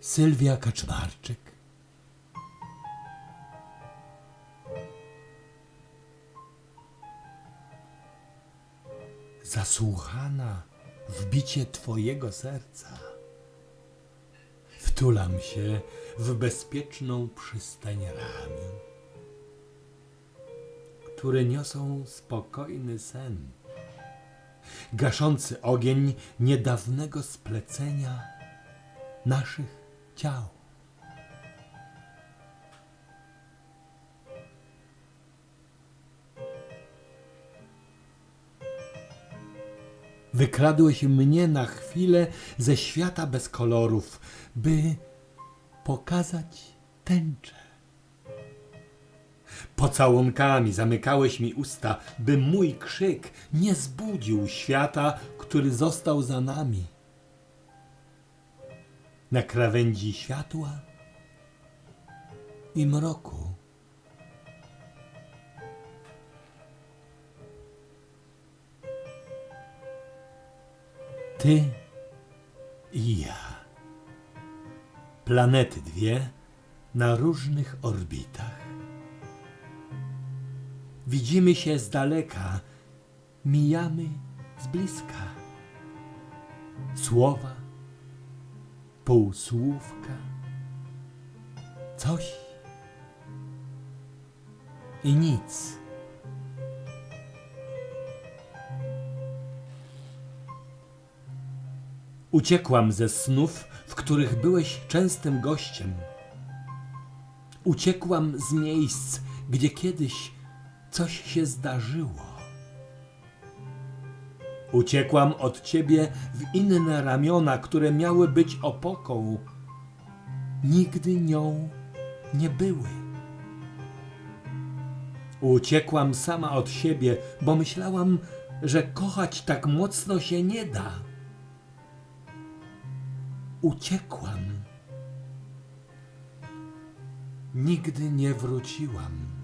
Sylwia Kaczmarczyk. Zasłuchana w bicie Twojego serca. Wtulam się w bezpieczną przystań ramion, które niosą spokojny sen, gaszący ogień niedawnego splecenia naszych ciał. Wykradłeś mnie na chwilę ze świata bez kolorów, by pokazać tęczę. Pocałunkami zamykałeś mi usta, by mój krzyk nie zbudził świata, który został za nami. Na krawędzi światła i mroku. Ty i ja. Planety dwie na różnych orbitach. Widzimy się z daleka, mijamy z bliska. Słowa, półsłówka, coś i nic. Uciekłam ze snów, w których byłeś częstym gościem. Uciekłam z miejsc, gdzie kiedyś coś się zdarzyło. Uciekłam od ciebie w inne ramiona, które miały być opoką. Nigdy nią nie były. Uciekłam sama od siebie, bo myślałam, że kochać tak mocno się nie da. Uciekłam. Nigdy nie wróciłam.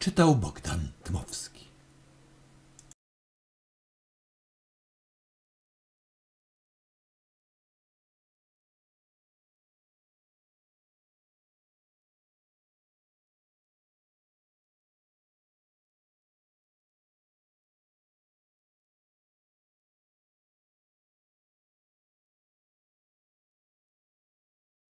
Czytał Bogdan Dmowski.